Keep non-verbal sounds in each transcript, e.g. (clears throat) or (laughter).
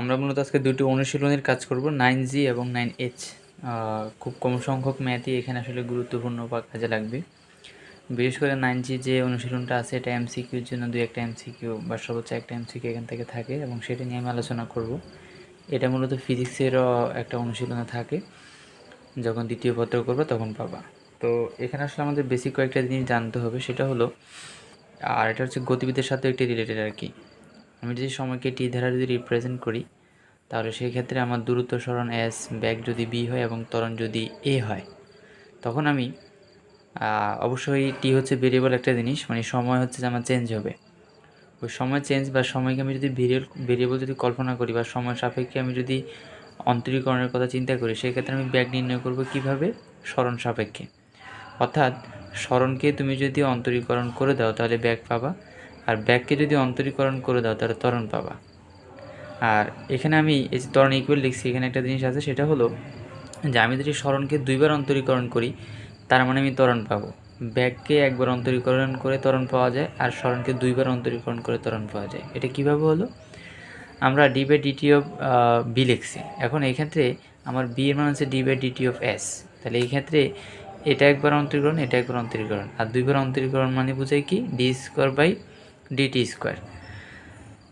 আমরা মূলত আজকে দুটি অনুশীলনের কাজ করব নাইন জি এবং নাইন এইচ খুব কম সংখ্যক ম্যাথই এখানে আসলে গুরুত্বপূর্ণ বা কাজে লাগবে। বিশেষ করে নাইন জি যে অনুশীলনটা আছে, এটা এমসিকিউর জন্য দুই একটা এমসিকিউ বা সর্বোচ্চ একটা এমসিকিউ এখান থেকে থাকে এবং সেটা নিয়ে আমি আলোচনা করব। এটা মূলত ফিজিক্সেরও একটা অনুশীলনে থাকে। যখন দ্বিতীয় পত্র করবে তখন পাবা। তো এখানে আসলে আমাদের বেসিক কয়েকটা জিনিস জানতে হবে, সেটা হলো, আর এটা হচ্ছে গতিবিদের সাথে একটি রিলেটেড আর কি। আমি যদি সময়কে টি দ্বারা যদি রিপ্রেজেন্ট করি, তাহলে সেই ক্ষেত্রে আমার দূরত্ব সরণ এস ব্যাগ যদি বি হয় এবং ত্বরণ যদি এ হয়। তখন আমি অবশ্যই টি হচ্ছে ভেরিয়েবল একটা জিনিস মানে সময় হচ্ছে যে আমার চেঞ্জ হবে। ওই সময় চেঞ্জ বা সময়কে আমি যদি ভেরিয়েবল ভেরিয়েবল যদি কল্পনা করি বা সময় সাপেক্ষে আমি যদি অন্তরীকরণের কথা চিন্তা করি, সেক্ষেত্রে আমি ব্যাগ নির্ণয় করব কীভাবে? স্মরণ সাপেক্ষে। অর্থাৎ, স্মরণকে তুমি যদি অন্তরীকরণ করে দাও, তাহলে ব্যাগ পাবা। আর ব্যাগকে যদি অন্তরীকরণ করে দাও, তাহলে ত্বরণ পাবা। আর এখানে আমি এই যে ত্বরণ ইকুয়াল লিখছি, এখানে একটা জিনিস আছে, সেটা হলো যে আমি যদি স্মরণকে দুইবার অন্তরীকরণ করি, তার মানে আমি ত্বরণ পাবো। ব্যাগকে একবার অন্তরীকরণ করে ত্বরণ পাওয়া যায়, আর স্মরণকে দুইবার অন্তরীকরণ করে ত্বরণ পাওয়া যায়। এটা কীভাবে হলো? আমরা D by DT of B লিখছি। এখন এই ক্ষেত্রে আমার বি এর মান হচ্ছে D by DT of S তাহলে এই ক্ষেত্রে এটা একবার অন্তরীকরণ, এটা একবার অন্তরীকরণ। আর দুইবার অন্তরীকরণ মানে বোঝায় কি? D square by DT square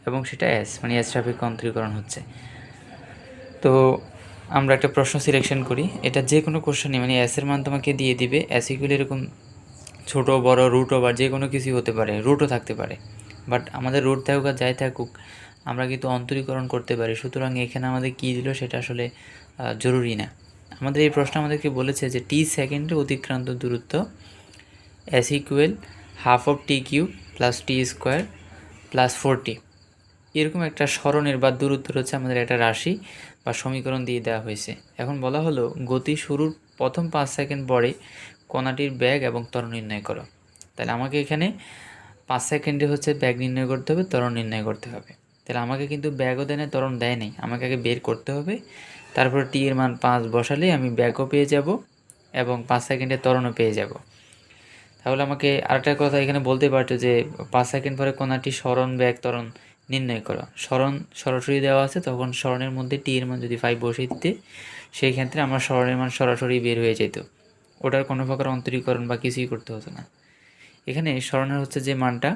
এবং সেটা এস মানে এস সাপেক্ষে অন্তরীকরণ হচ্ছে। তো আমরা একটা প্রশ্ন সিলেকশন করি। এটা যে কোনো কোশ্চেনই মানে এস এর মান তোমাকে দিয়ে দিবে। এস ইকুয়াল এরকম ছোট, বড় রুট ওভার যে কোনো কিছুই হতে পারে রুটও থাকতে পারে। বাট আমাদের রুট থাকুক আর যাই থাকুক, আমরা কিন্তু অন্তরীকরণ করতে পারি। সুতরাং এখানে আমাদের কী দিল সেটা আসলে জরুরি না। আমাদের এই প্রশ্ন আমাদেরকে বলেছে যে টি সেকেন্ডে অতিক্রান্ত দূরত্ব S equal half of T Q plus T square plus forty এরকম একটা স্মরণের বা দূরত্বের হচ্ছে আমাদের একটা রাশি বা সমীকরণ দিয়ে দেওয়া হয়েছে। এখন বলা হলো, গতি শুরুর প্রথম পাঁচ সেকেন্ড পরে কণাটির ব্যাগ এবং ত্বরণ নির্ণয় করো। তাহলে আমাকে এখানে পাঁচ সেকেন্ডে হচ্ছে ব্যাগ নির্ণয় করতে হবে, ত্বরণ নির্ণয় করতে হবে। তাহলে আমাকে কিন্তু ব্যাগও দেয় না ত্বরণ দেয় নাই। আমাকে আগে বের করতে হবে, তারপরে টি এর মান পাঁচ বসালে আমি ব্যাগও পেয়ে যাব এবং পাঁচ সেকেন্ডে ত্বরণও পেয়ে যাব। তাহলে আমাকে আরেকটা কথা এখানে বলতে পারতো যে পাঁচ সেকেন্ড পরে কোনাটি স্মরণ ব্যাগ ত্বরণ নির্ণয় করো। স্মরণ সরাসরি দেওয়া আছে, তখন স্মরণের মধ্যে টি এর মান যদি ফাইভ বসিয়ে দিতে, সেই ক্ষেত্রে আমার স্মরণের মান সরাসরি বের হয়ে যেত। ওটার কোনো প্রকার অন্তরীকরণ বা কিছুই করতে হতো না। এখানে স্মরণের হচ্ছে যে মানটা,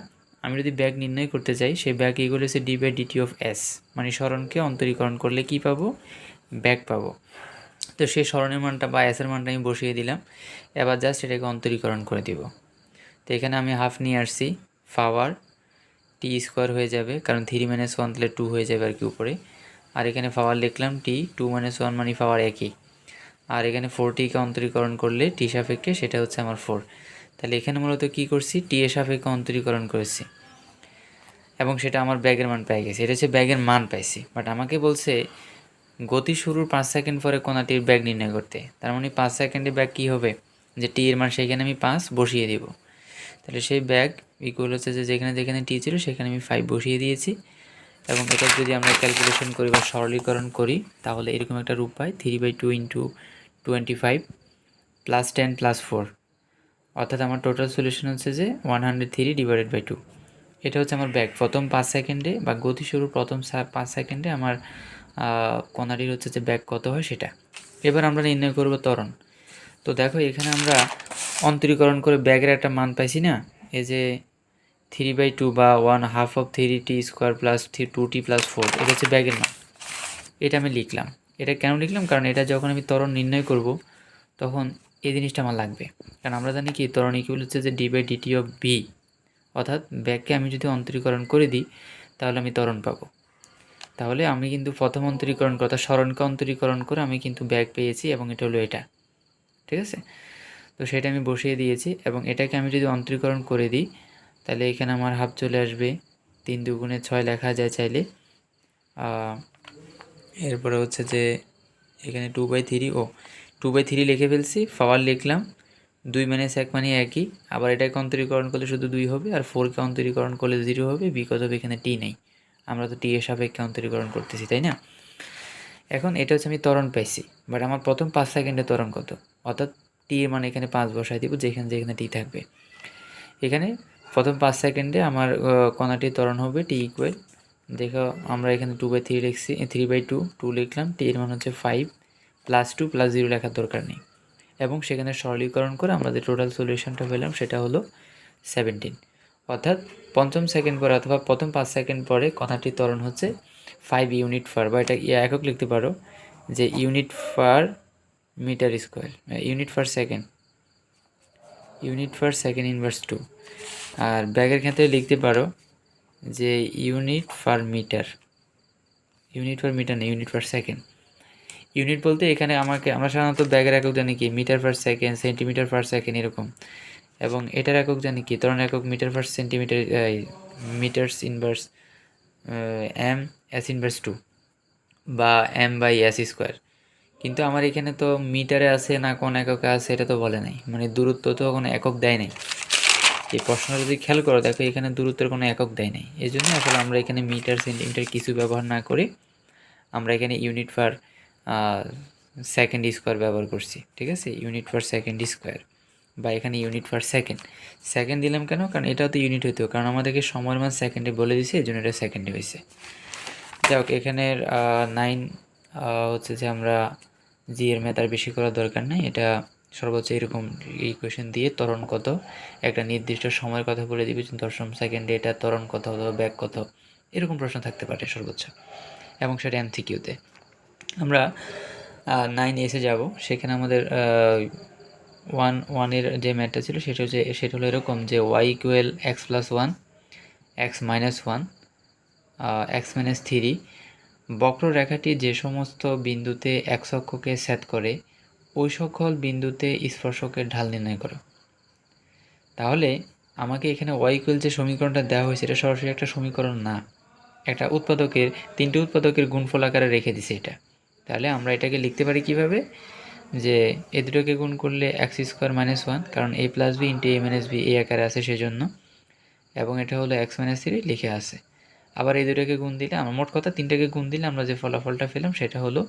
আমি যদি ব্যাগ নির্ণয় করতে চাই, সেই ব্যাগ এগুলো হচ্ছে D by DT of S মানে স্মরণকে অন্তরীকরণ করলে কি পাবো? ব্যাগ পাবো। তো সেই স্মরণের মানটা বা এসের মানটা আমি বসিয়ে দিলাম। এবার জাস্ট এটাকে অন্তরীকরণ করে দিব। তো এখানে আমি হাফ নিয়ে আসছি। পাওয়ার টি স্কোয়ার হয়ে যাবে, কারণ থ্রি মাইনাস ওয়ান তাহলে টু হয়ে যাবে আর কি উপরে। আর এখানে পাওয়ার লিখলাম টি টু মাইনাস ওয়ান মানে পাওয়ার একই। আর এখানে ফোর টিকে অন্তরীকরণ করলে টি সাপেক্ষে সেটা হচ্ছে আমার ফোর তাহলে এখানে মূলত কি করছি? টি এর সাপেক্ষে অন্তরীকরণ করেছি। এবং সেটা আমার ব্যাগের মান পেয়ে গেছে। এটা হচ্ছে ব্যাগের মান পাইছি। বাট আমাকে বলছে গতি শুরুর পাঁচ সেকেন্ড পরে কোনাটির ব্যাগ নির্ণয় করতে। তার মানে পাঁচ সেকেন্ডে ব্যাগ কী হবে? যে টি এর মান সেইখানে আমি পাঁচ বসিয়ে দিব। তাহলে সেই ব্যাগ ইকুয়াল হচ্ছে যে যেখানে যেখানে টি ছিল সেখানে আমি ফাইভ বসিয়ে দিয়েছি। এবং এটা যদি আমরা ক্যালকুলেশন করি বা সরলীকরণ করি, তাহলে এরকম একটা রূপ পাই three by two into twenty five plus ten plus four অর্থাৎ আমার টোটাল সলিউশন হচ্ছে যে one hundred three divided by two এটা হচ্ছে আমার ব্যাগ। প্রথম পাঁচ সেকেন্ডে বা গতি শুরুর প্রথম পাঁচ সেকেন্ডে আমার কণাটির হচ্ছে যে ব্যাগ কত হয় সেটা। এবার আমরা নির্ণয় করব ত্বরণ। তো দেখো এখানে আমরা অন্তরীকরণ করে ব্যাগের একটা মান পাইছি না? এই যে থ্রি বাই টু বা one half of three T square plus three two T plus four এটা হচ্ছে ব্যাগের মান। এটা আমি লিখলাম। এটা কেন লিখলাম? কারণ এটা যখন আমি ত্বরণ নির্ণয় করব, তখন এই জিনিসটা আমার লাগবে। কারণ আমরা জানি কি, ত্বরণ ইকুয়াল হচ্ছে যে D by DT of B অর্থাৎ ব্যাগকে আমি যদি অন্তরীকরণ করে দিই, তাহলে আমি ত্বরণ পাবো। তাহলে আমি কিন্তু প্রথম অন্তরীকরণ করে অর্থাৎ স্মরণকে অন্তরীকরণ করে আমি কিন্তু ব্যাগ পেয়েছি এবং এটা হলো এটা। ঠিক আছে? তো সেটা আমি বসিয়ে দিয়েছি এবং এটাকে আমি যদি অন্তরীকরণ করে দিই, তাহলে এখানে আমার হাফ চলে আসবে তিন দুগুণে ছয় লেখা যায় চাইলে। এরপরে হচ্ছে যে এখানে টু বাই থ্রি ও টু বাই থ্রি লিখে ফেলছি, পাওয়ার লিখলাম, দুই মাইনাস এক মানে একই, আবার এটাকে অন্তরীকরণ করলে শুধু দুই হবে, আর ফোরকে অন্তরীকরণ করলে জিরো হবে বিকজ হবে এখানে টি নেই। আমরা তো টি এর সাপেক্ষে অন্তরীকরণ করতেছি, তাই না? এখন এটা হচ্ছে আমি ত্বরণ পাইছি বাট আমার প্রথম পাঁচ সেকেন্ডে ত্বরণ কত? অর্থাৎ টি মানে এখানে পাঁচ বসায় দিব, যেখানে যেখানে টি থাকবে। এখানে প্রথম পাঁচ সেকেন্ডে আমার কণাটির ত্বরণ হবে টি ইকুয়াল দেখো আমরা এখানে টু বাই থ্রি লিখছি থ্রি বাই টু টু লিখলাম টি এর মান হচ্ছে five plus two plus zero লেখার দরকার নেই। এবং সেখানে সরলীকরণ করে আমরা যে টোটাল সলিউশনটা পেলাম, সেটা হলো সেভেন্টিন অর্থাৎ পঞ্চম সেকেন্ড পরে অথবা প্রথম পাঁচ সেকেন্ড পরে কথাটির ত্বরণ হচ্ছে ফাইভ ইউনিট ফার বা এটা একক লিখতে পারো যে unit per metre square unit per second unit per second inverse two আর ব্যাগের ক্ষেত্রে লিখতে পারো যে unit per metre unit per metre না ইউনিট ফার সেকেন্ড ইউনিট বলতে এখানে আমাকে, আমরা সাধারণত ব্যাগের একক জানি কি metre per second centimetre per second এরকম। এবং এটার একক জানি কি? তরণ একক metre per centimetre metres inverse M S inverse two বা এম বাই এস স্কোয়ার কিন্তু আমার এখানে তো মিটারে আছে না কোন এককে আছে এটা তো বলে নাই। মানে দূরত্ব তো কোনো একক দেয় নাই। এই প্রশ্নটা যদি খেয়াল করো, দেখো এখানে দূরত্বের কোনো একক দেয় নাই। এই জন্য আসলে আমরা এখানে মিটার সেন্টিমিটার কিছু ব্যবহার না করে আমরা এখানে ইউনিট পার সেকেন্ড স্কোয়ার ব্যবহার করছি। ঠিক আছে? ইউনিট পার সেকেন্ড স্কোয়ার বা এখানে ইউনিট পার সেকেন্ড সেকেন্ড দিলাম কেন? কারণ এটাও তো ইউনিট হইতো কারণ আমাদেরকে সময়ের মান সেকেন্ডে বলে দিছে, এই জন্য এটা সেকেন্ডে হয়েছে যাই হোক এখানের নাইন হচ্ছে যে আমরা জি এর ম্যাথ আর বেশি করার দরকার নেই। এটা সর্বোচ্চ এরকম ইকুয়েশন দিয়ে ত্বরণ কত? একটা নির্দিষ্ট সময়ের কথা বলে দিবে দশম সেকেন্ডে এটা ত্বরণ কত অথবা ব্যাক কত? এরকম প্রশ্ন থাকতে পারে সর্বোচ্চ, এবং সেটা এমসিকিউতে আমরা নাইন এসে যাব। সেখানে আমাদের ওয়ান ওয়ানের যে ম্যাথটা ছিল, সেটা হচ্ছে, সেটা হলো এরকম যে Y equal X plus one X minus one X minus three বক্ররেখাটি যে সমস্ত বিন্দুতে এক অক্ষকে সেট করে, ওই সকল বিন্দুতে স্পর্শকের ঢাল নির্ণয় করো। তাহলে আমাকে এখানে ওয়াই ইকুয়েল যে সমীকরণটা দেওয়া হয়েছে, এটা সরাসরি একটা সমীকরণ না, একটা উৎপাদকের, তিনটে উৎপাদকের গুণফল আকারে রেখে দিছে এটা। তাহলে আমরা এটাকে লিখতে পারি কীভাবে? যে এ দুটোকে গুণ করলে এক্স স্কোয়ার মাইনাস ওয়ান, কারণ A plus B into A minus B এই আকারে আছে সেজন্য। এবং এটা হলো এক্স মাইনাস থ্রি লিখে আছে। আবার এই দুটোকে গুণ দিলে, আমার মোট কথা তিনটাকে গুণ দিলে আমরা যে ফলাফলটা পেলাম সেটা হলো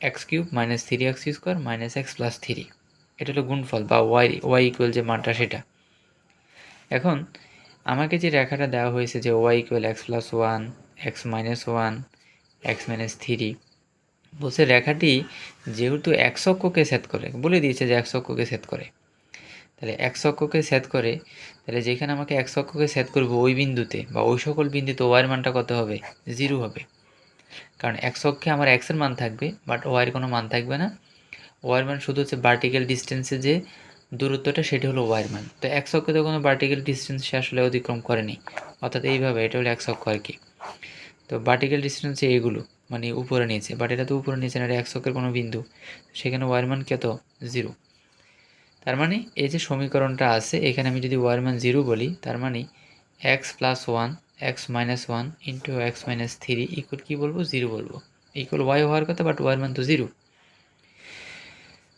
X cube minus three X square minus X plus three. এটা হলো গুণফল বা ওয়াই ওয়াই ইকুয়াল যে মানটা সেটা। এখন আমাকে যে রেখাটা দেওয়া হয়েছে যে Y equal X plus one, X minus one, X minus three বলছে, রেখাটি যেহেতু এক অক্ষকে করে, বলে দিয়েছে যে এক অক্ষকে সেট করে। তাহলে এক অক্ষকে করে, তাহলে যেখানে আমাকে এক অক্ষকে করব ওই বিন্দুতে বা ওই সকল বিন্দুতে ওয়াইয়ের মানটা কত হবে? জিরো হবে। কারণ এক আমার এক্সের মান থাকবে, বাট ওয়াইয়ের কোনো মান থাকবে না। ওয়াইয়ের মান শুধু হচ্ছে ভার্টিক্যাল ডিস্টেন্সে যে দূরত্বটা, সেটি হলো ওয়াইয়ের মান। তো এক অক্ষে তো কোনো ভার্টিক্যাল ডিস্টেন্স সে আসলে অতিক্রম করেনি। অর্থাৎ এইভাবে, এটা হলো এক অক্ষ আর কি। তো ভার্টিক্যাল ডিস্টেন্সে এগুলো। মানে উপরে নিচে বাট এটা তো উপরে নিচে না, এটা এক কোনো বিন্দু। সেখানে ওয়াইয়ের মান কত? জিরো তার মানে এই যে সমীকরণটা আছে, এখানে আমি যদি ওয়ার মান জিরো বলি, তার মানে X plus one X minus one into X minus three equal কী বলব? জিরো বলব। ইকুয়াল ওয়াই হওয়ার কথা বাট ওয়ার মান তো জিরো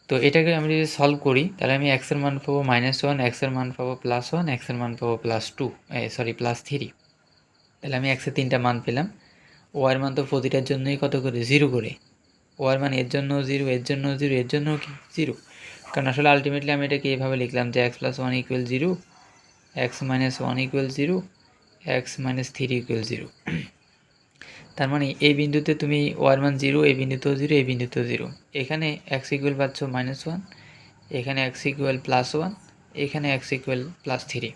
তো এটাকে আমি যদি সলভ করি, তাহলে আমি এক্সের মান পাবো মাইনাস ওয়ান এক্সের মান পাবো প্লাস ওয়ান এক্সের মান পাবো plus two sorry plus three তাহলে আমি এক্সের তিনটা মান পেলাম। ওয়ার মান তো প্রতিটার জন্যই কত করে? জিরো করে। ওয়ার মান এর জন্য জিরো এর জন্য জিরো এর জন্য কি? জিরো কারণ আসলে আলটিমেটলি আমি এটাকে এভাবে লিখলাম যে X plus one equal zero X minus one equal zero X minus three equal zero তার মানে এই বিন্দুতে তুমি ওয়ার মান জিরো এই বিন্দুতেও জিরো এই বিন্দুতেও জিরো এখানে এক্স ইকুয়াল পাচ্ছ মাইনাস ওয়ান এখানে এক্স ইকুয়াল প্লাস ওয়ান এখানে এক্স ইকুয়াল প্লাস থ্রি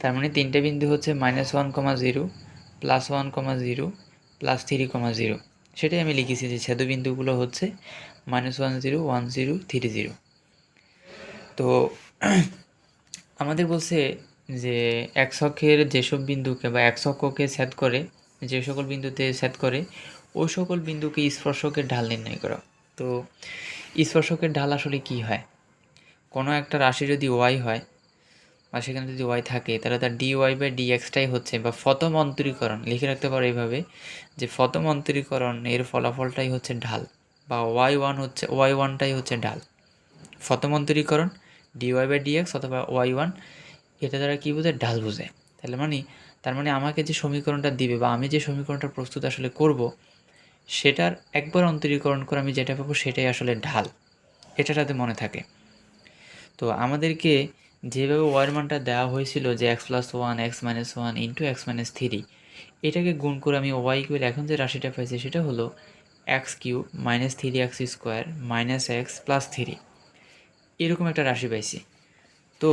তার মানে তিনটে বিন্দু হচ্ছে minus one comma zero plus one comma zero plus three comma zero সেটাই আমি লিখেছি যে ছেদবিন্দুগুলো হচ্ছে minus one zero one zero three zero তো (clears throat) আমাদের বলছে যে এক অক্ষের যেসব বিন্দুকে বা এক অক্ষকে সেট করে, যে সকল বিন্দুতে সেট করে ওই সকল বিন্দুকে স্পর্শকের ঢাল নির্ণয় করা। তো স্পর্শকের ঢাল আসলে কি হয়? কোনো একটা রাশি যদি ওয়াই হয় বা সেখানে যদি ওয়াই থাকে, তাহলে তার ডি ওয়াই বাই ডি এক্সটাই হচ্ছে। বা ফতম অন্তরীকরণ লিখে রাখতে পারো এইভাবে, যে ফতম অন্তরীকরণ এর ফলাফলটাই হচ্ছে ঢাল, বা ওয়াই ওয়ান হচ্ছে ওয়াই ওয়ানটাই হচ্ছে ঢাল। ফতম অন্তরীকরণ D Y by D X অথবা ওয়াই ওয়ান এটা দ্বারা কী বোঝায়? ঢাল বোঝায়। তাহলে মানে তার মানে আমাকে যে সমীকরণটা দিবে, বা আমি যে সমীকরণটা প্রস্তুত আসলে করব, সেটার একবার অন্তরীকরণ করে আমি যেটা পাবো, সেটাই আসলে ঢাল। এটা মনে থাকে। তো আমাদেরকে যেভাবে ওয়ার মানটা দেওয়া হয়েছিল যে X plus one X minus one into X minus three এটাকে গুণ করে আমি ওয়াই ইকুয়াল এখন যে রাশিটা পাইছি সেটা হলো X cube minus three X square minus X plus three এরকম একটা রাশি পাইছি। তো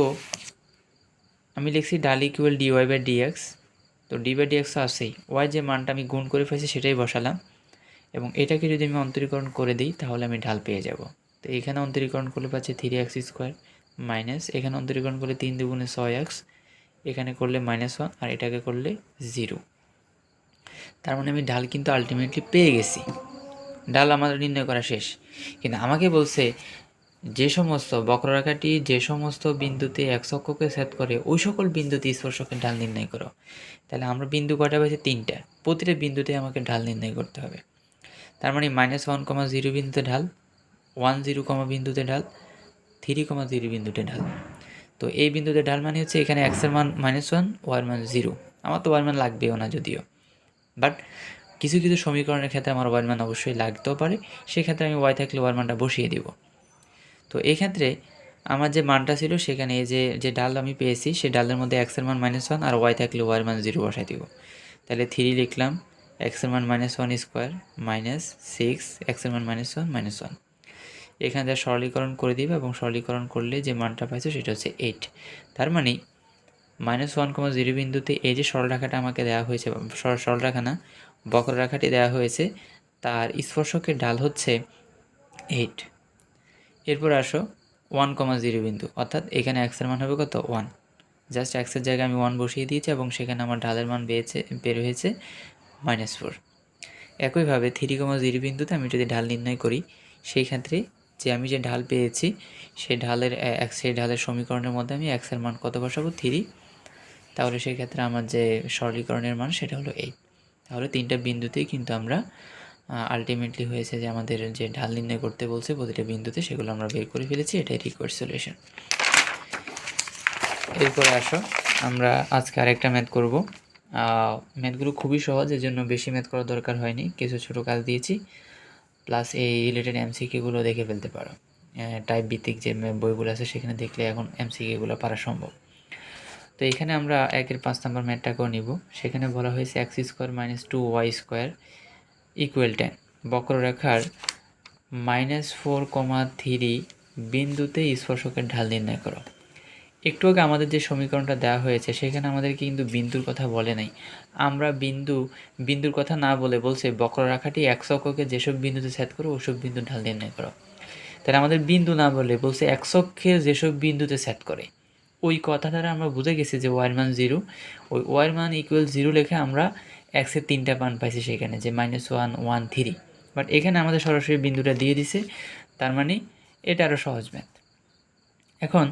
আমি লিখছি ডাল equal D Y by D X তো ডি বাই ডিএক্স তো আছেই। ওয়াই যে মানটা আমি গুণ করে ফেলছি সেটাই বসালাম, এবং এটাকে যদি আমি অন্তরীকরণ করে দিই তাহলে আমি ঢাল পেয়ে যাব। তো এখানে অন্তরীকরণ করলে পাচ্ছি থ্রি এক্স স্কোয়ার মাইনাস, এখানে অন্তরীকরণ করলে তিন দুগুণে ছয় এক্স এখানে করলে মাইনাস ওয়ান আর এটাকে করলে জিরো তার মানে আমি ঢাল কিন্তু আলটিমেটলি পেয়ে গেছি। ডাল আমাদের নির্ণয় করা শেষ। কিন্তু আমাকে বলছে, যে সমস্ত বক্ররেখাটি যে সমস্ত বিন্দুতে এক অক্ষকে সেট করে, ওই সকল বিন্দুতে স্পর্শকের ঢাল নির্ণয় করো। তাহলে আমরা বিন্দু কয়টা পেয়েছি? তিনটা। প্রতিটা বিন্দুতে আমাকে ঢাল নির্ণয় করতে হবে। তার মানে মাইনাস ওয়ান কমা জিরো বিন্দুতে ঢাল ওয়ান জিরো কমা বিন্দুতে ঢাল থ্রি কমা জিরো বিন্দুতে ঢাল। তো এই বিন্দুতে ঢাল মানে হচ্ছে এখানে এক্সের মান মাইনাস ওয়ান ওয়ার মান জিরো আমার তো ওয়ার মান লাগবেও না যদিও। বাট কিছু কিছু সমীকরণের ক্ষেত্রে আমার ওয়ার মান অবশ্যই লাগতেও পারে। সেক্ষেত্রে আমি ওয়াই থাকলে ওয়ার মানটা বসিয়ে দিব। তো এই ক্ষেত্রে আমার যে মানটা ছিল সেখানে এই যে যে ডাল আমি পেয়েছি সেই ডালের মধ্যে এক্সের মান মাইনাস ওয়ান আর ওয়াই থাকলে ওয়ার মান জিরো বসাই দিব। তাহলে থ্রি লিখলাম এক্সের মান minus one square minus six এক্সের মান মাইনাস ওয়ান মাইনাস ওয়ান এখানে যা সরলীকরণ করে দিবে এবং সরলীকরণ করলে যে মানটা পাইছে সেটা হচ্ছে এইট তার মানে মাইনাস ওয়ান কমা জিরো বিন্দুতে এই যে সরলরেখাটা আমাকে দেওয়া হয়েছে, সর- সরলরেখা না বক্ররেখাটি দেওয়া হয়েছে, তার স্পর্শকের ঢাল হচ্ছে এইট এরপর আসো ওয়ান কমা জিরো বিন্দু, অর্থাৎ এখানে এক্সের মান হবে কত? ওয়ান জাস্ট এক্সের জায়গায় আমি ওয়ান বসিয়ে দিয়েছি এবং সেখানে আমার ঢালের মান পেয়েছে বের হয়েছে মাইনাস ফোর একইভাবে থ্রি কমা জিরো বিন্দুতে আমি যদি ঢাল নির্ণয় করি, সেই ক্ষেত্রে যে আমি যে ঢাল পেয়েছি, সেই ঢালের এক, সেই ঢালের সমীকরণের মধ্যে আমি এক্সের মান কত বসাবো? থ্রি তাহলে সেই ক্ষেত্রে আমার যে সরলীকরণের মান, সেটা হলো এইট তাহলে তিনটা বিন্দুতেই কিন্তু আমরা আলটিমেটলি হয়েছে যে আমাদের যে ঢাল নির্ণয় করতে বলছে, প্রতিটা বিন্দুতে সেগুলো আমরা বের করে ফেলেছি, এটাই রিকোয়ার্ড সলিউশন এরপরে আসো, আমরা আজকে আরেকটা ম্যাথ করব। ম্যাথগুলো খুবই সহজ এর জন্য বেশি ম্যাথ করার দরকার হয়নি, কিছু ছোটো কাজ দিয়েছি। প্লাস এই রিলেটেড এমসিকিউগুলো দেখে ফেলতে পারো। টাইপ ভিত্তিক যে বইগুলো আছে সেখানে দেখলে এখন এমসিকিউগুলো পারা সম্ভব। তো এখানে আমরা একের পাঁচ নম্বর ম্যাথটাকেও নিব। সেখানে বলা হয়েছে X square minus two Y square equal ten বক্ররেখার মাইনাস ফোর কমা থ্রি বিন্দুতে স্পর্শকের ঢাল নির্ণয় করো। একটু আগে আমাদের যে সমীকরণটা দেওয়া হয়েছে, সেখানে আমাদেরকে কিন্তু বিন্দুর কথা বলে নাই। আমরা বিন্দু, বিন্দুর কথা না বলে বলছে বক্ররেখাটি এক অক্ষকে যেসব বিন্দুতে সেট করো, ওসব বিন্দু ঢাল নির্ণয় করো। তাহলে আমাদের বিন্দু না বলে বলছে এক অক্ষে যেসব বিন্দুতে সেট করে। ওই কথা দ্বারা আমরা বুঝে গেছি যে ওয়ার মান জিরো। ওই ওয়ার মান ইকুয়াল জিরো লেখে আমরা এক্সের তিনটা মান পাইছি সেখানে, যে minus one one three but এখানে আমাদের সরাসরি বিন্দুটা দিয়ে দিছে, তার মানে এটা আরও সহজ ম্যাথ এখন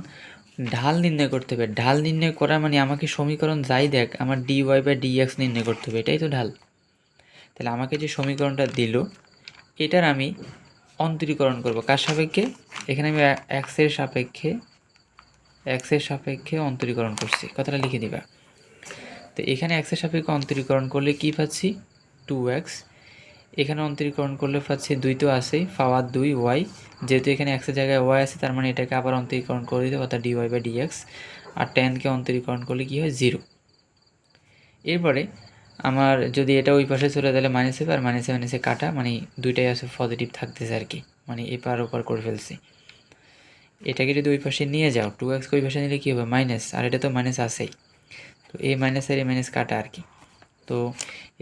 ঢাল নির্ণয় করতে হবে। ঢাল নির্ণয় করা মানে আমাকে সমীকরণ যাই দেখ, আমার ডি ওয়াই বা ডিএক্স নির্ণয় করতে হবে, এটাই তো ঢাল। তাহলে আমাকে যে সমীকরণটা দিল, এটার আমি অন্তরীকরণ করব। কার সাপেক্ষে? এখানে আমি এক্সের সাপেক্ষে এক্সের সাপেক্ষে অন্তরীকরণ করছি। কথাটা লিখে দিবা। তো এখানে এক্সের সাপেক্ষে অন্তরীকরণ করলে কি পাচ্ছি? টু এক্স এখানে অন্তরীকরণ করলে পাচ্ছি দুই তো আছেই পাওয়ার দুই, ওয়াই। যেহেতু এখানে এক্সের জায়গায় ওয়াই আছে, তার মানে এটাকে আবার অন্তরীকরণ করে দিতে অর্থাৎ D Y by D X আর টেনকে অন্তরীকরণ করলে কী হয়? জিরো এরপরে আমার যদি এটা ওই পাশে চলে তাহলে মাইনাস হবে আর মাইনাসে মাইনাসে কাটা মানে দুইটাই আছে পজিটিভ থাকতেছে আর কি মানে এপার ওপার করে ফেলছি। এটাকে যদি ওই পাশে নিয়ে যাও টু এক্স ওই পাশে নিলে কী হবে? মাইনাস আর এটা তো মাইনাস আছেই। তো এই মাইনাস আর এই মাইনাস কাটা আর কি তো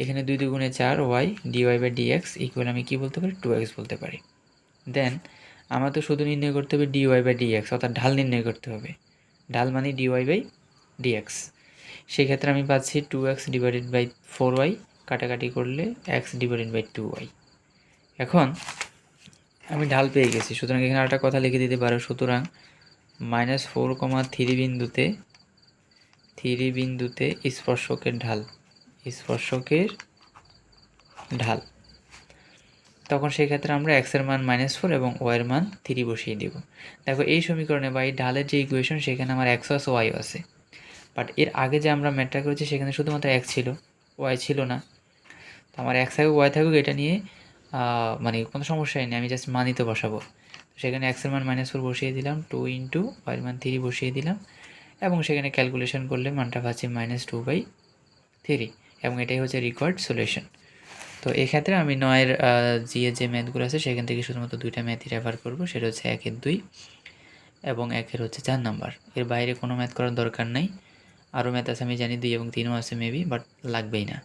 এখানে দুই দুগুণে চার Y D Y by D X equal আমি কী বলতে পারি? টু এক্স বলতে পারি। দেন আমার তো শুধু নির্ণয় করতে হবে ডিওয়াই বাই ডিএক্স অর্থাৎ ঢাল নির্ণয় করতে হবে। ঢাল মানে ডিওয়াই বাই ডিএক্স সেক্ষেত্রে আমি পাচ্ছি two X divided by four Y কাটাকাটি করলে X divided by two Y এখন আমি ঢাল পেয়ে গেছি, সুতরাং এখানে একটা কথা লিখে দিতে পারো। সুতরাং মাইনাস ফোর কমা থ্রি বিন্দুতে থ্রি বিন্দুতে স্পর্শকের ঢাল। স্পর্শকের ঢাল। তখন সেক্ষেত্রে আমরা এক্সের মান মাইনাস ফোর এবং ওয়াইয়ের মান থ্রি বসিয়ে দেব। দেখো, এই সমীকরণে বা এই ঢালের যে ইকুয়েশন সেখানে আমার এক্স আছে ওয়াইও আছে। বাট এর আগে যে আমরা ম্যাটটা করেছি, সেখানে শুধুমাত্র এক্স ছিল ওয়াই ছিল না। তো আমার এক্স থাকুক ওয়াই থাকুক, এটা নিয়ে মানে কোনো সমস্যাই নেই, আমি জাস্ট মানিতে বসাবো। সেখানে এক্সের মান মাইনাস ফোর বসিয়ে দিলাম টু ইন্টু ওয়াইয়ের মান থ্রি বসিয়ে দিলাম। এবং সেখানে ক্যালকুলেশন করলে মানটা পাচ্ছি মাইনাস টু বাই থ্রি এবং এটাই হচ্ছে রিকোয়ার্ড সলিউশন তো এক্ষেত্রে আমি নয়ের জিএ যে ম্যাথগুলো আছে, সেখান থেকে শুধুমাত্র দুইটা ম্যাথই রেফার করব। সেটা হচ্ছে একের দুই এবং একের হচ্ছে চার নাম্বার এর বাইরে কোনো ম্যাথ করার দরকার নাই। আরও ম্যাথ আছে, আমি জানি দুই এবং তিনও আছে মেবি বাট লাগবেই না।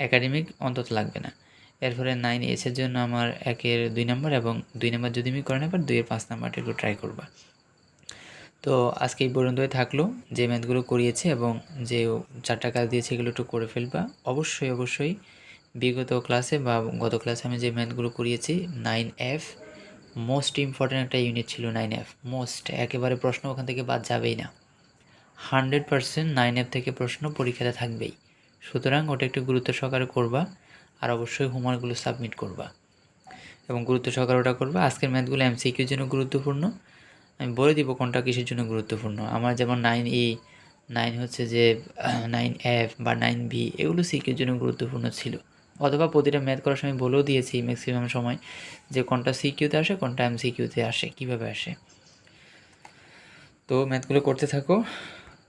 একাডেমিক অন্তত লাগবে না। এরপরে নাইন এসের জন্য আমার একের দুই নাম্বার এবং দুই নাম্বার যদি আমি করে নেবার দুইয়ের পাঁচ নাম্বারটা একটু ট্রাই করবা। তো আজকে এই পর্যন্তই থাকল। যে ম্যাথগুলো করিয়েছে এবং যে চারটা কাজ দিয়েছে এগুলো একটু করে ফেলবা। অবশ্যই অবশ্যই বিগত ক্লাসে বা গত ক্লাসে আমি যে ম্যাথগুলো করিয়েছি নাইন এফ মোস্ট ইম্পর্ট্যান্ট একটা ইউনিট ছিল নাইন এফ মোস্ট একেবারে প্রশ্ন ওখান থেকে বাদ যাবেই না। হান্ড্রেড পারসেন্ট নাইন এফ থেকে প্রশ্ন পরীক্ষাতে থাকবেই। সুতরাং ওটা একটু গুরুত্ব সহকারে করবা আর অবশ্যই হোমওয়ার্কগুলো সাবমিট করবা। এবং গুরুত্ব সহকারে ওটা করবা। আজকের ম্যাথগুলো এমসিকিউর জন্য গুরুত্বপূর্ণ। আমি বলে দিব কোনটা কিসের জন্য গুরুত্বপূর্ণ। আমার যেমন নাইন ই নাইন হচ্ছে যে নাইন এফ বা নাইন বি এগুলো সিকের জন্য গুরুত্বপূর্ণ ছিল? অথবা প্রতিটা ম্যাথ করার সময় বলেও দিয়েছি ম্যাক্সিমাম সময় যে কোনটা সিকিউতে আসে, কোনটা এম সিকিউতে আসে, কীভাবে আসে। তো ম্যাথগুলো করতে থাকো।